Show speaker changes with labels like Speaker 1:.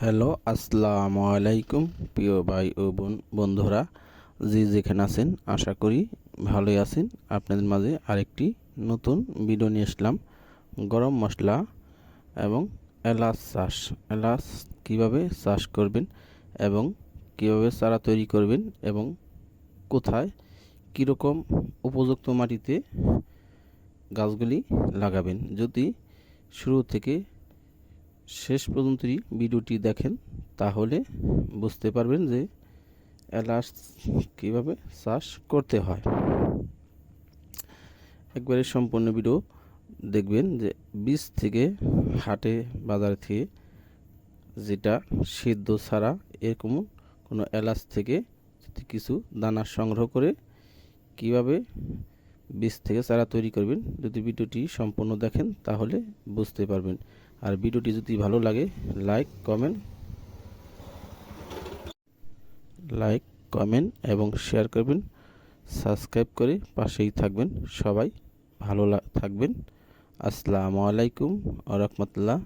Speaker 1: Hello, আসসালামু আলাইকুম প্রিয় ভাই ও বোন বন্ধুরা। যে যেখানে আছেন, আশা করি ভালোই আছেন। আপনাদের মাঝে আরেকটি নতুন ভিডিও নিয়ে আসলাম। গরম মশলা এবং এলাচ চাষ। এলাচ কীভাবে চাষ করবেন এবং কীভাবে চারা তৈরি করবেন এবং কোথায় কীরকম উপযুক্ত মাটিতে গাছগুলি লাগাবেন, যদি শুরু থেকে শেষ পর্যন্তই ভিডিওটি দেখেন, তাহলে বুঝতে পারবেন যে এলাচ কীভাবে চাষ করতে হয়। একবারে সম্পূর্ণ ভিডিও দেখবেন যে বীজ থেকে হাটে বাজার থেকে যেটা সিদ্ধ ছাড়া এরকম কোনো এলাচ থেকে কিছু দানা সংগ্রহ করে কীভাবে বীজ থেকে চারা তৈরি করবেন। যদি ভিডিওটি সম্পূর্ণ দেখেন, তাহলে বুঝতে পারবেন। আর ভিডিওটি যদি ভালো লাগে লাইক কমেন্ট লাইক কমেন্ট এবং শেয়ার করবেন। সাবস্ক্রাইব করে পাশেই থাকবেন। সবাই ভালো থাকবেন। আসসালামু আলাইকুম আ রহমতুল্লাহ